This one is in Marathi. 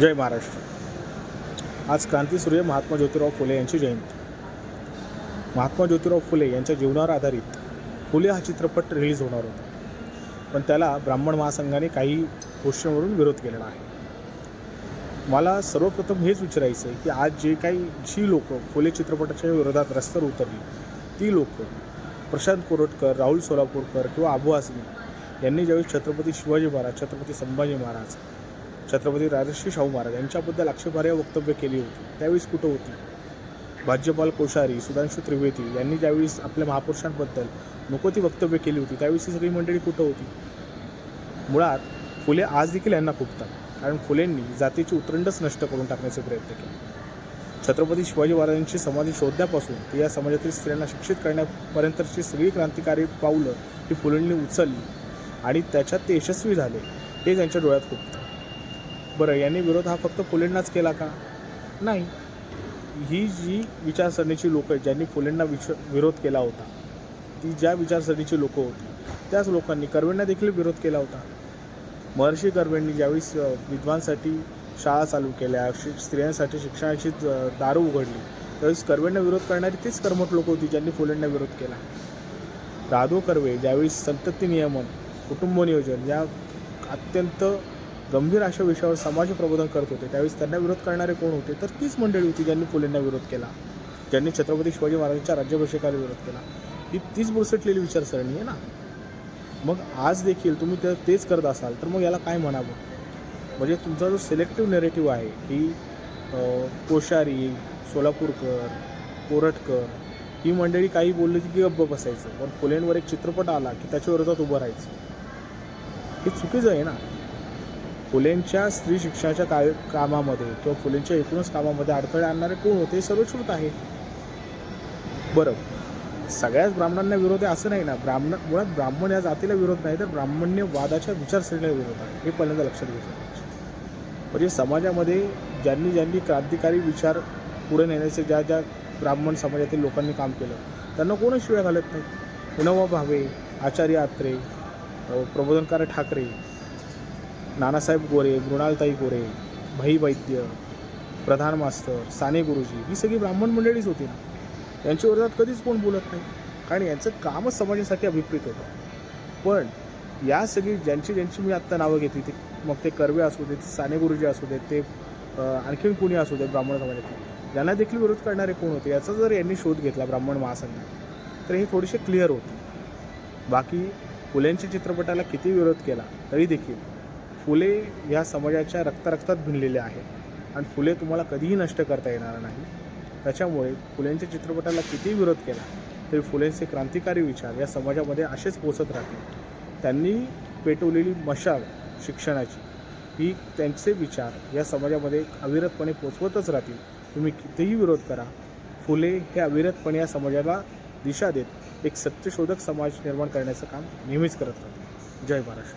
जय महाराष्ट्र. आज क्रांतीसूर्य महात्मा ज्योतिराव फुले यांची जयंती. महात्मा ज्योतिराव फुले यांच्या जीवनावर आधारित फुले हा चित्रपट रिलीज होणार होता. पण त्याला ब्राह्मण महासंघाने काही गोष्टींवरून विरोध केलेला आहे. मला सर्वप्रथम हेच विचारायचं आहे की आज जे काही जी लोक फुले चित्रपटाच्या विरोधात रस्त्यावर उतरली ती लोक प्रशांत कोरटकर राहुल सोलापूरकर किंवा आबू आसमी यांनी ज्यावेळी छत्रपती शिवाजी महाराज छत्रपती संभाजी महाराज छत्रपती राजर्षी शाहू महाराज यांच्याबद्दल आक्षेपार्ह वक्तव्य केली होती. त्यावेळेस कुठं होती? भाज्यपाल कोश्यारी सुधांशू त्रिवेदी यांनी ज्यावेळेस आपल्या महापुरुषांबद्दल नको ती वक्तव्य केली होती त्यावेळेस ही सगळी मंडळी कुठं होती? मुळात फुले आज देखील यांना खुपतात कारण फुलेंनी जातीची उतरंडच नष्ट करून टाकण्याचे प्रयत्न केले. छत्रपती शिवाजी महाराजांची समाधी शोधण्यापासून ते या समाजातील स्त्रियांना शिक्षित करण्यापर्यंतची सगळी क्रांतिकारी पावलं ही फुलेंनी उचलली आणि त्याच्यात ते यशस्वी झाले हे त्यांच्या डोळ्यात खुपतं बरं यांनी विरोध हा फक्त फुलेंनाच केला का? नाही. ही जी विचारसरणीची लोकं आहेत ज्यांनी फुलेंना विच विरोध केला होता ती ज्या विचारसरणीची लोकं होती त्याच लोकांनी कर्वेंना देखील विरोध केला होता. महर्षी कर्वेंनी ज्यावेळेस विद्वांसाठी शाळा चालू केल्या शि- स्त्रियांसाठी शिक्षणाची दारू उघडली त्यावेळेस कर्वेंना विरोध करणारी तीच कर्मठ लोक होती ज्यांनी फुलेंना विरोध केला. राधो कर्वे ज्यावेळी संतती नियमन कुटुंब नियोजन या अत्यंत गंभीर अशा विषयावर समाज प्रबोधन करत होते. त्यावेळेस त्यांना विरोध करणारे कोण होते? तर तीच मंडळी होती ज्यांनी फुलेंना विरोध केला. ज्यांनी छत्रपती शिवाजी महाराजांच्या राज्याभिषेकाला विरोध केला. ही तीच बुरसटलेली विचारसरणी आहे ना? मग आज देखील तुम्ही ते तेच करत असाल तर मग याला काय म्हणावं? म्हणजे तुमचा जो सिलेक्टिव्ह नेरेटिव्ह आहे की कोशारी कोश्यारी सोलापूरकर कोरटकर ही मंडळी काही बोलली की गप्प बसायचं. पण फुलेंवर एक चित्रपट आला की त्याच्या विरोधात उभं राहायचं. हे चुकीचं आहे ना? फुलेंच्या स्त्री शिक्षणाच्या काय कामामध्ये? किंवा फुलेंच्या एकूणच कामामध्ये अडथळे आणणारे कोण होते? हे सर्वश्रुत आहे. बरं. सगळ्याच ब्राह्मणांना विरोध आहे असं नाही ना? ब्राह्मण मुळात ब्राह्मण या जातीला विरोध नाही तर ब्राह्मण्यवादाच्या विचारसरणीला विरोध आहे. हे पहिल्यांदा लक्षात घेतलं म्हणजे समाजामध्ये ज्यांनी ज्यांनी क्रांतिकारी विचार पुढे नेण्याचे ज्या ज्या ब्राह्मण समाजातील लोकांनी काम केलं त्यांना कोणच शिव्या घालत नाही? विनोबा भावे आचार्य आत्रे प्रबोधनकार ठाकरे नानासाहेब गोरे मृणालताई गोरे भाई वैद्य प्रधान मास्तर साने गुरुजी ही सगळी ब्राह्मण मंडळीच होती ना. यांच्या विरोधात कधीच कोण बोलत नाही. कारण यांचं कामच समाजासाठी अभिप्रेत होतं. पण या सगळी ज्यांची ज्यांची मी आत्ता नावं घेतली ती मग ते कर्वे असू देत साने गुरुजी असू देत ते आणखीन कुणी असू देत ब्राह्मण समाजातील यांना देखील विरोध करणारे कोण होते? याचा जर यांनी शोध घेतला ब्राह्मण महासंघात तर हे थोडेसे क्लिअर होते. बाकी फुलेंच्या चित्रपटाला किती विरोध केला तरी देखील फुले या समाजाच्या रक्तरक्तात भिनलेल्या आहेत. आणि फुले तुम्हाला कधीही नष्ट करता येणार नाही. त्याच्यामुळे फुलेंच्या चित्रपटाला कितीही विरोध केला तरी फुलेंचे क्रांतिकारी विचार या समाजामध्ये असेच पोचत राहतील. त्यांनी पेटवलेली मशाल शिक्षणाची ही त्यांचे विचार या समाजामध्ये अविरतपणे पोचवतच राहतील. तुम्ही कितीही विरोध करा फुले हे अविरतपणे या समाजाला दिशा देत एक सत्यशोधक समाज निर्माण करण्याचं काम नेहमीच करत राहतील. जय महाराष्ट्र.